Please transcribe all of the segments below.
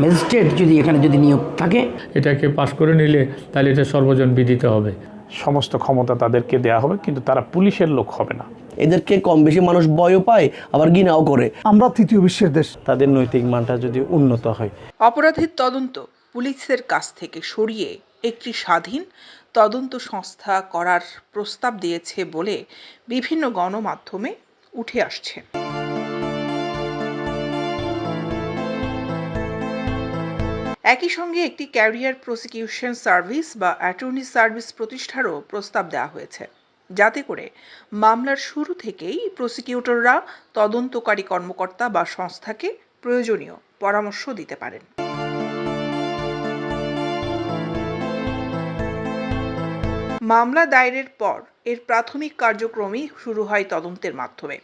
Magistrate যদি এখানে যদি নিয়োগ থাকে। এটাকে পাশ করে নিলে তাহলে এটা সর্বজন বিদিত হবে। সমস্ত ক্ষমতা তাদেরকে দেয়া হবে কিন্তু তারা পুলিশের লোক হবে না। এদেরকে কম বেশি মানুষ ভয়ও পায় আবার ঘৃণাও করে। আমরা তৃতীয় বিশ্বের দেশ। তাদের নৈতিক মানটা যদি উন্নত হয়। অপরাধের তদন্ত পুলিশের কাছ থেকে সরিয়ে একটি স্বাধীন তদন্ত সংস্থা করার প্রস্তাব দিয়েছে বলে বিভিন্ন গণমাধ্যমে উঠে আসছে। একই সঙ্গে একটি ক্যারিয়ার প্রসিকিউশন সার্ভিস বা অ্যাটর্নি সার্ভিস প্রতিষ্ঠারও প্রস্তাব দেওয়া হয়েছে। যাতে করে মামলার শুরু থেকেই প্রসিকিউটররা তদন্তকারী কর্মকর্তা বা সংস্থাকে প্রয়োজনীয় পরামর্শ দিতে পারেন। মামলা দায়েরের পর এর প্রাথমিক কার্যক্রমই শুরু হয় তদন্তের মাধ্যমে।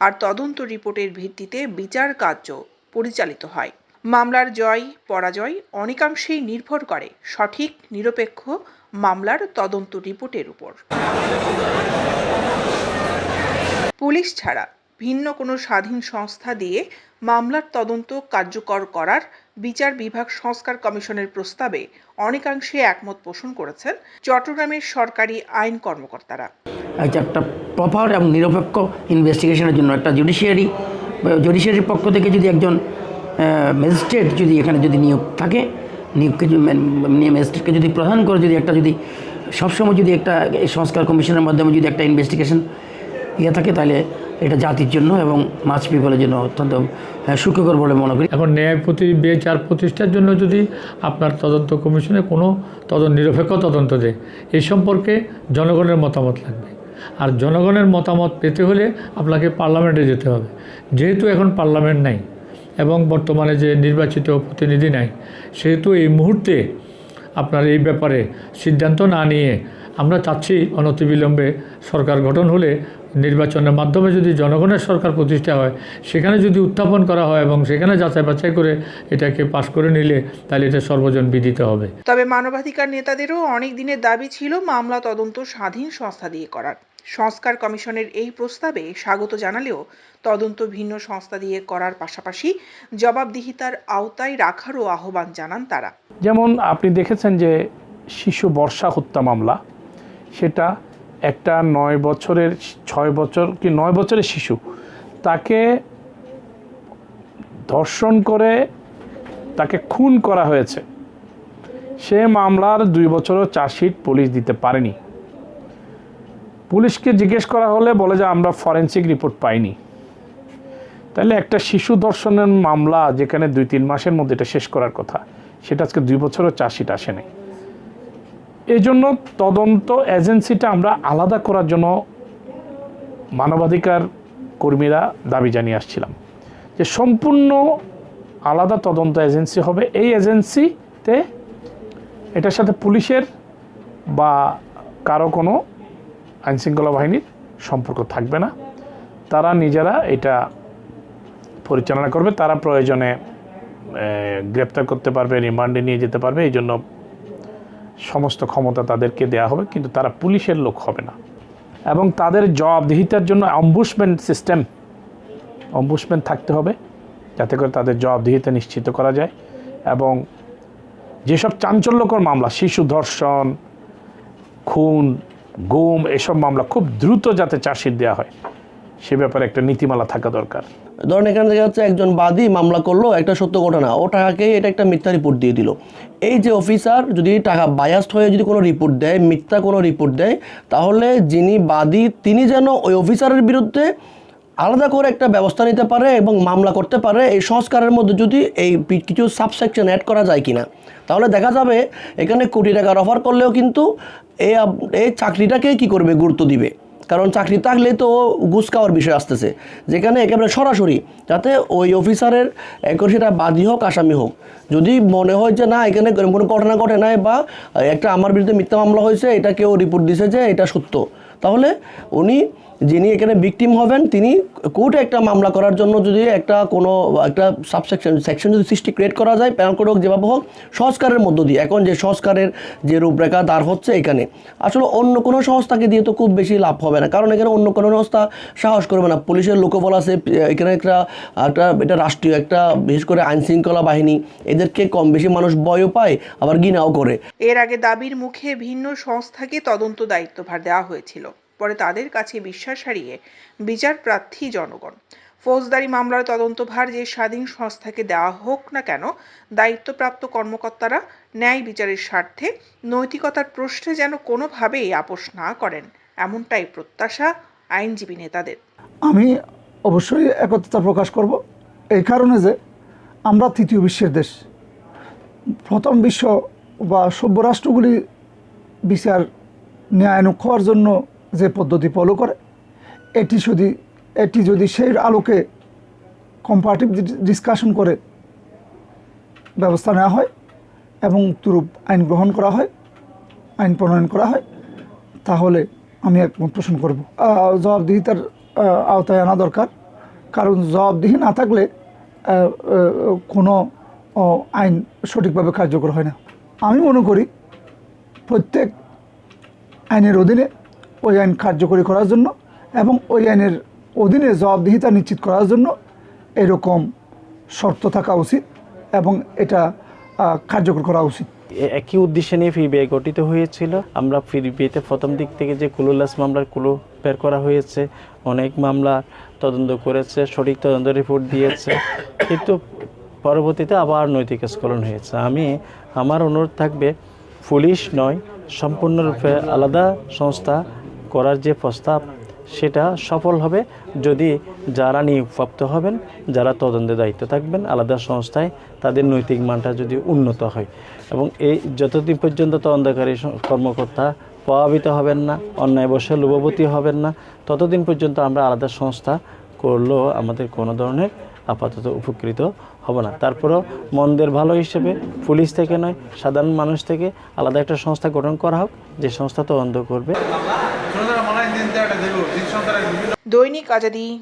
আর তদন্ত রিপোর্টের ভিত্তিতে বিচার কার্য পরিচালিত হয়। মামলার জয়, পরাজয় অনেকাংশেই নির্ভর করে সঠিক, নিরপেক্ষ মামলার তদন্ত রিপোর্টের উপর। পুলিশ ছাড়া ভিন্ন কোনো স্বাধীন সংস্থা দিয়ে মামলার তদন্ত কার্যকর করার বিচার বিভাগ সংস্কার কমিশনের প্রস্তাবে অনেকাংশে একমত পোষণ করেছেন চট্টগ্রামের সরকারি আইন কর্মকর্তারা। একটা একটা প্রপার এবং নিরপেক্ষ ইনভেস্টিগেশনের জন্য একটা জুডিশিয়ারি জুডিশিয়ারির পক্ষ থেকে যদি একজন ম্যাজিস্ট্রেট যদি এখানে যদি নিয়োগ থাকে, নিয়োগকে ম্যাজিস্ট্রেটকে যদি প্রধান করে যদি একটা যদি, সবসময় যদি একটা সংস্কার কমিশনের মাধ্যমে যদি একটা ইনভেস্টিগেশন ইয়ে থাকে, তাহলে এটা জাতির জন্য এবং মাছ পিপলের জন্য অত্যন্ত সুখকর বলে মনে করি। এখন ন্যায় প্রতি বিচার প্রতিষ্ঠার জন্য যদি আপনার তদন্ত কমিশনে কোনো তদন্ত, নিরপেক্ষ তদন্ত দেয় এই সম্পর্কে জনগণের মতামত লাগবে। আর জনগণের মতামত পেতে হলে আপনাকে পার্লামেন্টে যেতে হবে। যেহেতু এখন পার্লামেন্ট নাই এবং বর্তমানে যে নির্বাচিত প্রতিনিধি নাই, সেহেতু এই মুহূর্তে আপনার এই ব্যাপারে সিদ্ধান্ত না নিয়ে আমরা চাচ্ছি অনতিবিলম্বে সরকার গঠন হলে নির্বাচনের মাধ্যমে যদি জনগণের সরকার প্রতিষ্ঠা হয়, সেখানে যদি উত্থাপন করা হয় এবং সেখানে যাচাই বাছাই করে এটাকে পাশ করে নিলে তাহলে এটা সর্বজন বিদিত হবে। তবে মানবাধিকার নেতাদেরও অনেক দিনের দাবি ছিল মামলা তদন্ত স্বাধীন সংস্থা দিয়ে করার। সংস্কার কমিশনের এই প্রস্তাবে স্বাগত জানালেও তদন্ত ভিন্ন সংস্থা দিয়ে করার পাশাপাশি জবাবদিহিতার আওতায় রাখারও আহ্বান জানান তারা। যেমন আপনি দেখেছেন যে শিশু বর্ষা হত্যা মামলা, সেটা একটা নয় বছরের ছয় বছর কি নয় বছরের শিশু, তাকে ধর্ষণ করে তাকে খুন করা হয়েছে। সে মামলার দুই বছরও চার্জশিট পুলিশ দিতে পারেনি। পুলিশকে জিজ্ঞেস করা হলে বলে যে আমরা ফরেন্সিক রিপোর্ট পাইনি। তাহলে একটা শিশু ধর্ষণের মামলা যেখানে দুই তিন মাসের মধ্যে এটা শেষ করার কথা, সেটা আজকে দুই বছরও চার্জশিট আসেনি। এই জন্য তদন্ত এজেন্সিটা আমরা আলাদা করার জন্য মানবাধিকার কর্মীরা দাবি জানিয়ে আসছিলাম যে সম্পূর্ণ আলাদা তদন্ত এজেন্সি হবে। এই এজেন্সিতে এটার সাথে পুলিশের বা কারও কোনো আইনশৃঙ্খলা বাহিনীর সম্পর্ক থাকবে না। তারা নিজেরা এটা পরিচালনা করবে। তারা প্রয়োজনে গ্রেপ্তার করতে পারবে, রিমান্ডে নিয়ে যেতে পারবে। এই জন্য সমস্ত ক্ষমতা তাদেরকে দেয়া হবে, কিন্তু তারা পুলিশের লোক হবে না। এবং তাদের জবাবদিহিতার জন্য অম্বুসমেন্ট সিস্টেম অম্বুসমেন্ট থাকতে হবে, যাতে করে তাদের জবাবদিহিতা নিশ্চিত করা যায়। এবং যেসব চাঞ্চল্যকর মামলা, শিশু ধর্ষণ, খুন গুম, এসব মামলা খুব দ্রুত যাতে চাষির দেওয়া হয়, সে ব্যাপারে একটা নীতিমালা থাকা দরকার। ধরেন এখানে দেখা যাচ্ছে একজন বাদী মামলা করল, একটা সত্য ঘটনা, ও টাকাকে এটা একটা মিথ্যা রিপোর্ট দিয়ে দিল। এই যে অফিসার যদি টাকা বায়াস্ট হয়ে যদি কোনো রিপোর্ট দেয়, মিথ্যা কোনো রিপোর্ট দেয়, তাহলে যিনি বাদী, তিনি যেন ওই অফিসারের বিরুদ্ধে আলাদা করে একটা ব্যবস্থা নিতে পারে এবং মামলা করতে পারে, এই সংস্কারের মধ্যে যদি এই কিছু সাবসেকশন অ্যাড করা যায় কিনা। তাহলে দেখা যাবে এখানে কোটি টাকার অফার করলেও কিন্তু এই এই চাকরিটাকে কি করবে গুরুত্ব দিবে? কারণ চাকরি থাকলে তো ঘুষ খাওয়ার বিষয় আসতেছে। যেখানে একেবারে সরাসরি, যাতে ওই অফিসারের একর সেটা বাদী হোক, আসামি হোক। যদি মনে হয় যে না, এখানে কোনো ঘটনা ঘটে নাই বা একটা আমার বিরুদ্ধে মিথ্যা মামলা হয়েছে, এটা কেউ রিপোর্ট দিছে যে এটা সত্য, তাহলে উনি যিনি এখানে ভিকটিম হবেন, তিনি কোর্টে একটা মামলা করার জন্য যদি একটা কোনো, একটা সাবসেকশন সেকশন যদি সৃষ্টি ক্রিয়েট করা যায় প্যানেল কোড হোক যেভাবে হোক, সংস্কারের মধ্য দিয়ে। এখন যে সংস্কারের যে রূপরেখা দাঁড় হচ্ছে এখানে। আসলে অন্য কোনো সংস্থাকে দিয়ে তো খুব বেশি লাভ হবে না। কারণ এখানে অন্য কোনো সংস্থা সাহস করবে না। পুলিশের লোকবল আছে, এখানে একটা একটা, এটা রাষ্ট্রীয়, একটা বিশেষ করে আইন শৃঙ্খলা বাহিনী, এদেরকে কম বেশি মানুষ ভয়ও পায়, আবার ঘৃণাও করে। এর আগে দাবির মুখে ভিন্ন সংস্থাকে তদন্ত দায়িত্বভার দেওয়া হয়েছিল। পরে তাদের কাছে বিশ্বাস হারিয়ে বিচার প্রার্থী জনগণ। ফৌজদারি মামলার তদন্তভার যে স্বাধীন সংস্থাকে দেওয়া হোক না কেন, দায়িত্বপ্রাপ্ত কর্মকর্তারা ন্যায় বিচারের স্বার্থে নৈতিকতার প্রশ্নে যেন কোনোভাবেই আপোষ না করেন, এমনটাই প্রত্যাশা আইনজীবী নেতাদের। আমি অবশ্যই একত্রতা প্রকাশ করব এই কারণে যে আমরা তৃতীয় বিশ্বের দেশ। প্রথম বিশ্ব বা সভ্য রাষ্ট্রগুলি বিচার ন্যায়ানুক হওয়ার জন্য যে পদ্ধতি ফলো করে, এটি যদি এটি যদি সেই আলোকে কম্পারেটিভ ডিসকাশন করে ব্যবস্থা নেওয়া হয় এবং তুরূপ আইন গ্রহণ করা হয়, আইন প্রণয়ন করা হয়, তাহলে আমি একমত পোষণ করব। জবাবদিহিতার আওতায় আনা দরকার। কারণ জবাবদিহি না থাকলে কোনো আইন সঠিকভাবে কার্যকর হয় না। আমি মনে করি প্রত্যেক আইনের অধীনে ওই আইন কার্যকরী করার জন্য এবং ওই আইনের অধীনে জবাবদিহিতা নিশ্চিত করার জন্য এরকম শর্ত থাকা উচিত এবং এটা কার্যকর করা উচিত। একই উদ্দেশ্যে নিয়ে ফিরবিআই গঠিত হয়েছিল। আমরা ফিরবিআইতে প্রথম দিক থেকে যে কুলুলাস মামলার কুলু বের করা হয়েছে, অনেক মামলা তদন্ত করেছে, সঠিক তদন্ত রিপোর্ট দিয়েছে, কিন্তু পরবর্তীতে আবার নৈতিক স্খলন হয়েছে। আমি, আমার অনুরোধ থাকবে, পুলিশ নয়, সম্পূর্ণরূপে আলাদা সংস্থা করার যে প্রস্তাব, সেটা সফল হবে যদি যারা নিয়োগপ্রাপ্ত হবেন, যারা তদন্তের দায়িত্ব থাকবেন, আলাদা সংস্থায় তাদের নৈতিক মানটা যদি উন্নত হয়। এবং এই যতদিন পর্যন্ত তদন্তকারী কর্মকর্তা প্রভাবিত হবেন না, অন্যায় বসে লোভবতী হবেন না, ততদিন পর্যন্ত আমরা আলাদা সংস্থা করলেও আমাদের কোনো ধরনের আপাতত উপকৃত হব না। তারপরেও মন্দের ভালো হিসেবে পুলিশ থেকে নয়, সাধারণ মানুষ থেকে আলাদা একটা সংস্থা গঠন করা হোক, যে সংস্থা তদন্ত করবে। दैनिक आज़ादी